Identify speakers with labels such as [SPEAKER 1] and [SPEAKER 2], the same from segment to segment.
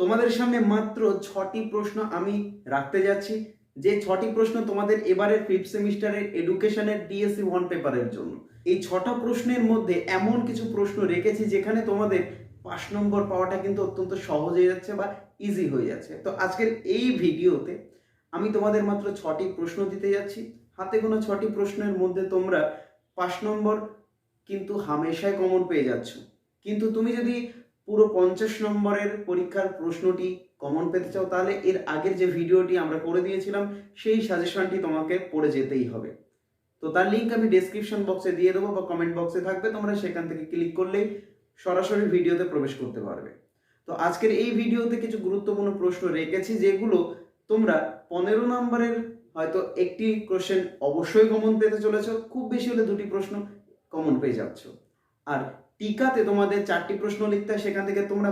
[SPEAKER 1] তোমাদের সামনে মাত্র ছটি প্রশ্ন আমি রাখতে যাচ্ছি। যে ছটি প্রশ্ন তোমাদের এবারের ফিফথ সেমিস্টারের এডুকেশনের ডিএসসি ওয়ান পেপারের জন্য। এই ছটা প্রশ্নের মধ্যে এমন কিছু প্রশ্ন রেখেছি যেখানে তোমাদের পাঁচ নম্বর পাওয়াটা কিন্তু অত্যন্ত সহজ হয়ে যাচ্ছে বা ইজি হয়ে যাচ্ছে। তো আজকের এই ভিডিওতে আমি তোমাদের মাত্র ছটি প্রশ্ন দিতে যাচ্ছি। হাতে কোনো ছটি প্রশ্নের মধ্যে তোমরা পাঁচ নম্বর কিন্তু হামেশাই কমন পেয়ে যাচ্ছ। কিন্তু তুমি যদি পুরো পঞ্চাশ নম্বরের পরীক্ষার প্রশ্নটি কমন পেতে চাও, তাহলে এর আগের যে ভিডিওটি আমরা করে দিয়েছিলাম, সেই সাজেশনটি তোমাকে পড়ে যেতেই হবে। তো তার লিঙ্ক আমি ডেসক্রিপশন বক্সে দিয়ে দেবো বা কমেন্ট বক্সে থাকবে, তোমরা সেখান থেকে ক্লিক করলেই সরাসরি ভিডিওতে প্রবেশ করতে পারবে। তো আজকের এই ভিডিওতে কিছু গুরুত্বপূর্ণ প্রশ্ন রেখেছি, যেগুলো তোমরা পনেরো নম্বরের হয়তো একটি কোশ্চেন অবশ্যই কমন পেতে চলেছ, খুব বেশি হলে দুটি প্রশ্ন কমন পেয়ে যাচ্ছ। আর টিকাতে তোমাদের চারটি প্রশ্ন লিখতে হয়, সেখান থেকে তোমরা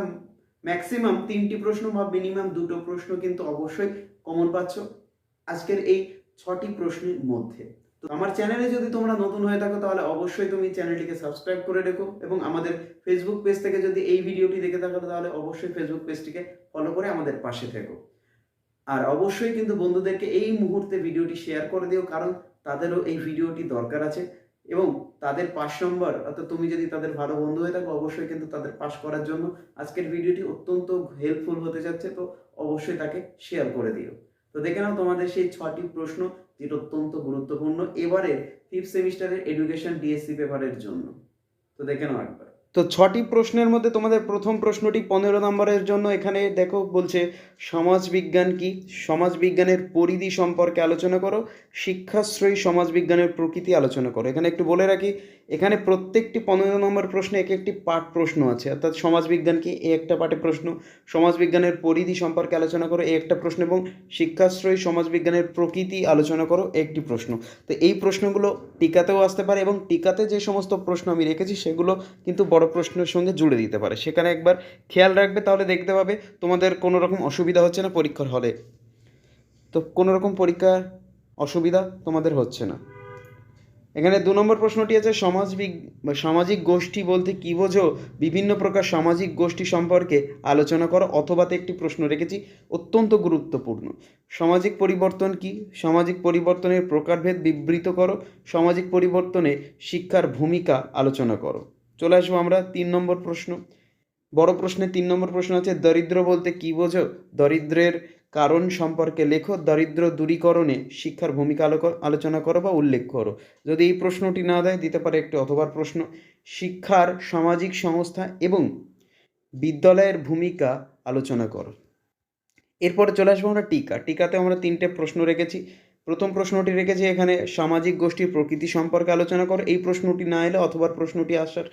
[SPEAKER 1] ম্যাক্সিমাম তিনটি প্রশ্ন বা মিনিমাম দুটো প্রশ্ন কিন্তু অবশ্যই কমন পাচ্ছ আজকের এই ছটি প্রশ্নের মধ্যে। তো আমার চ্যানেলে যদি তোমরা নতুন হয়ে থাকো, তাহলে অবশ্যই তুমি চ্যানেলটিকে সাবস্ক্রাইব করে রেখো এবং আমাদের ফেসবুক পেজ থেকে যদি এই ভিডিওটি দেখে থাকো, তাহলে অবশ্যই ফেসবুক পেজটিকে ফলো করে আমাদের পাশে থেকো। আর অবশ্যই কিন্তু বন্ধুদেরকে এই মুহূর্তে ভিডিওটি শেয়ার করে দিও, কারণ তাদেরও এই ভিডিওটি দরকার আছে। এবং তাদের পাস নম্বর, অর্থাৎ তুমি যদি তাদের ভালো বন্ধু হয়ে থাকো, অবশ্যই কিন্তু তাদের পাশ করার জন্য আজকের ভিডিওটি অত্যন্ত হেল্পফুল হতে যাচ্ছে, তো অবশ্যই তাকে শেয়ার করে দিও। তো দেখে নাও তোমাদের সেই ছটি প্রশ্ন, যেটা অত্যন্ত গুরুত্বপূর্ণ। এবারে ফিফথ সেমিস্টারের এডুকেশন ডিএসসি পেপারের জন্য। তো দেখে নাও একবার। তো ছটি প্রশ্নের মধ্যে তোমাদের প্রথম প্রশ্নটি পনেরো নম্বরের জন্য এখানে দেখো বলছে, সমাজবিজ্ঞান কি? সমাজবিজ্ঞানের পরিধি সম্পর্কে আলোচনা করো, শিক্ষাশ্রয়ী সমাজবিজ্ঞানের প্রকৃতি আলোচনা করো। এখানে একটু বলে রাখি, এখানে প্রত্যেকটি পনেরো নম্বর প্রশ্নে এক একটি পাঠ প্রশ্ন আছে। অর্থাৎ সমাজবিজ্ঞান কি? এ একটা পাঠে প্রশ্ন। সমাজবিজ্ঞানের পরিধি সম্পর্কে আলোচনা করো, এ একটা প্রশ্ন এবং শিক্ষাশ্রয়ী সমাজবিজ্ঞানের প্রকৃতি আলোচনা করো, একটি প্রশ্ন। তো এই প্রশ্নগুলো টিকাতেও আসতে পারে এবং টিকাতে যে সমস্ত প্রশ্ন আমি রেখেছি সেগুলো কিন্তু বড় প্রশ্নের সঙ্গে জুড়ে দিতে পারে। সেখানে একবার খেয়াল রাখবে, তাহলে দেখতে পাবে তোমাদের কোনো রকম অসুবিধা হচ্ছে না পরীক্ষার হলে। তো কোনো রকম পরীক্ষার অসুবিধা তোমাদের হচ্ছে না। এখানে দু নম্বর প্রশ্নটি আছে, সমাজ বা সামাজিক গোষ্ঠী বলতে কী বোঝো? বিভিন্ন প্রকার সামাজিক গোষ্ঠী সম্পর্কে আলোচনা করো অথবাতে একটি প্রশ্ন রেখেছি, অত্যন্ত গুরুত্বপূর্ণ। সামাজিক পরিবর্তন কি? সামাজিক পরিবর্তনের প্রকারভেদ বিবৃত করো। সামাজিক পরিবর্তনে শিক্ষার ভূমিকা আলোচনা করো। চলে আসব আমরা, তিন নম্বর প্রশ্ন। বড় প্রশ্নে তিন নম্বর প্রশ্ন আছে, দরিদ্র বলতে কী বোঝো? দরিদ্রের কারণ সম্পর্কে লেখো, দারিদ্র দূরীকরণে শিক্ষার ভূমিকা আলোচনা করো বা উল্লেখ করো। যদি এই প্রশ্নটি না দেয়, দিতে পারে একটি অথবার প্রশ্ন। শিক্ষার সামাজিক সংস্থা এবং বিদ্যালয়ের ভূমিকা আলোচনা করো। এরপরে চলে আসব আমরা টিকা। টিকাতে আমরা তিনটে প্রশ্ন রেখেছি। প্রথম প্রশ্নটি রেখেছি এখানে সামাজিক গোষ্ঠীর প্রকৃতি সম্পর্কে আলোচনা করো, এই প্রশ্নটি না এলে অথবা প্রশ্নটি আসার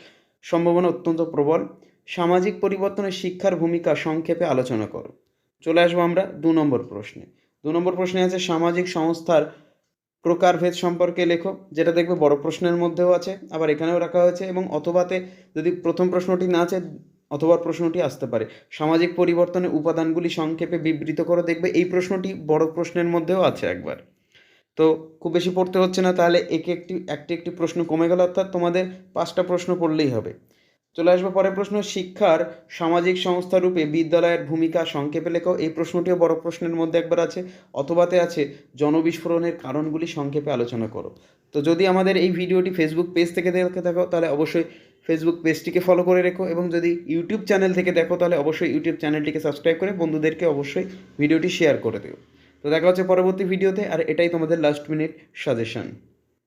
[SPEAKER 1] সম্ভাবনা অত্যন্ত প্রবল। সামাজিক পরিবর্তনে শিক্ষার ভূমিকা সংক্ষেপে আলোচনা করো। চলে আসব আমরা দু নম্বর প্রশ্নে। দু নম্বর প্রশ্নে আছে, সামাজিক সংস্থার প্রকারভেদ সম্পর্কে লেখো, যেটা দেখবে বড় প্রশ্নের মধ্যেও আছে, আবার এখানেও রাখা হয়েছে, এবং অথবাতে যদি প্রথম প্রশ্নটি না আছে, অথবা প্রশ্নটি আসতে পারে। সামাজিক পরিবর্তনের উপাদানগুলি সংক্ষেপে বিবৃত করে দেখবে, এই প্রশ্নটি বড় প্রশ্নের মধ্যেও আছে একবার। তো খুব বেশি পড়তে হচ্ছে না, তাহলে একে একটি একটি একটি প্রশ্ন কমে গেল, অর্থাৎ তোমাদের পাঁচটা প্রশ্ন পড়লেই হবে। চলে আসব পরের প্রশ্ন, শিক্ষার সামাজিক সংস্থা রূপে বিদ্যালয়ের ভূমিকা সংক্ষেপে লেখো। এই প্রশ্নটিও বড় প্রশ্নের মধ্যে একবার আছে, অথবাতে আছে জনবিস্ফোরণের কারণগুলি সংক্ষেপে আলোচনা করো। তো যদি আমাদের এই ভিডিওটি ফেসবুক পেজ থেকে দেখে থাকো, তাহলে অবশ্যই ফেসবুক পেজটিকে ফলো করে রেখো এবং যদি ইউটিউব চ্যানেল থেকে দেখো, তাহলে অবশ্যই ইউটিউব চ্যানেলটিকে সাবস্ক্রাইব করে বন্ধুদেরকে অবশ্যই ভিডিওটি শেয়ার করে দিও। তো দেখা হচ্ছে পরবর্তী ভিডিওতে আর এটাই তোমাদের লাস্ট মিনিট সাজেশন